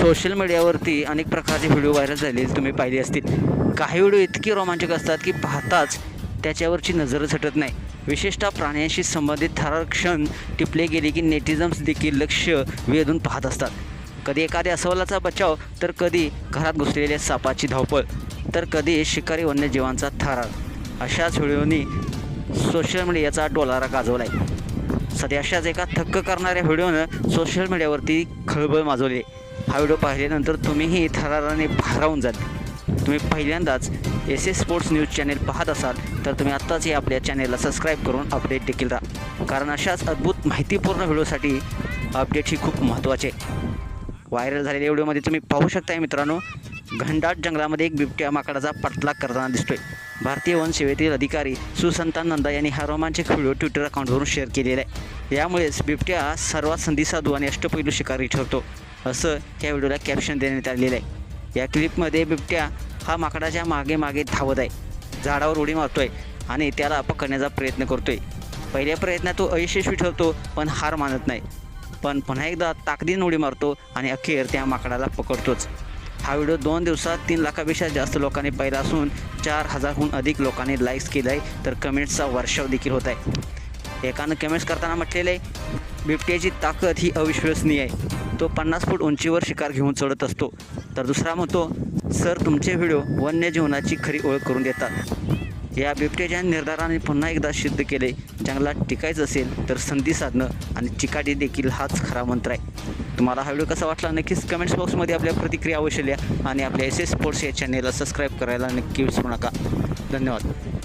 Social मीडियावरती अनेक प्रकारचे व्हिडिओ व्हायरल झाले तुम्ही पाहिले असतील. काही व्हिडिओ इतके रोमांचक असतात की पाहताच त्याच्यावरची नजरच हटत नाही. विशेषतः प्राण्यांशी संबंधित थरारक क्षण टिपले गेले की नेटिझम्स देखील लक्ष वेधून पाहत असतात. कधी एखाद्या अस्वलाचा बचाव तर कधी घरात घुसलेल्या सापाची धावपळ तर कधी शिकारी वन्यजीवांचा थरार. अशाच व्हिडिओनी सोशल मीडियाचा डोलारा गाजवला आहे सध्या अशाच एका थक्क करणाऱ्या व्हिडिओनं सोशल मीडियावरती खळबळ माजवली हा व्हिडिओ पाहिल्यानंतर तुम्हीही थराराने भारावून जाल. तुम्ही पहिल्यांदाच S S sports news channel पाहत असाल तर तुम्ही आत्ताच आपल्या चॅनेलला सबस्क्राईब करून अपडेट देखील राहा. कारण अशाच अद्भुत माहितीपूर्ण व्हिडिओसाठी अपडेट ही खूप महत्त्वाचे आहे. व्हायरल झालेल्या व्हिडिओमध्ये तुम्ही पाहू शकताय मित्रांनो घनदाट जंगलामध्ये एक बिबट्या माकडाचा पाठलाग करताना दिसतोय. भारतीय वन सेवेतील अधिकारी सुसंतान नंदा यांनी हा रोमांचक व्हिडिओ ट्विटर अकाउंटवरून शेअर केलेला आहे. यामुळेच बिबट्या सर्वात संधी साधू आणि अष्टपैलू शिकारी ठरतो. असं या व्हिडिओला कॅप्शन देण्यात आलेलं आहे. या क्लिपमध्ये बिबट्या हा माकडाच्या मागे मागे धावत आहे. झाडावर उडी मारतोय आणि त्याला पकडण्याचा प्रयत्न करतोय. पहिल्या प्रयत्नात तो अयशस्वी ठरतो पण हार मानत नाही. पण पुन्हा एकदा ताकदीन उडी मारतो आणि अखेर त्या माकडाला पकडतोच. हा व्हिडिओ दोन दिवसात तीन लाखापेक्षा जास्त लोकांनी पाहिला असून चार हजारहून अधिक लोकांनी लाईक्स केलं आहे तर कमेंट्सचा वर्षाव देखील होत आहे. एकानं कमेंट्स करताना म्हटलेलं आहे बिबट्याची ताकद ही अविश्वसनीय आहे. तो पन्नास फूट उंचीवर शिकार घेऊन चढत असतो. तर दुसरा म्हणतो सर तुमचे व्हिडिओ वन्यजीवनाची खरी ओळख करून देतात. या बिबटेच्या निर्धाराने पुन्हा एकदा सिद्ध केले जंगलात टिकायचं असेल तर संधी साधणं आणि चिकाटी देखील हाच खरा मंत्र आहे. तुम्हाला हा व्हिडिओ कसा वाटला नक्कीच कमेंट्स बॉक्समध्ये आपल्या प्रतिक्रिया अवश्य लिहा आणि आपल्या एस एस स्पोर्ट्स या चॅनेलला सबस्क्राईब करायला नक्की विसरू नका. धन्यवाद.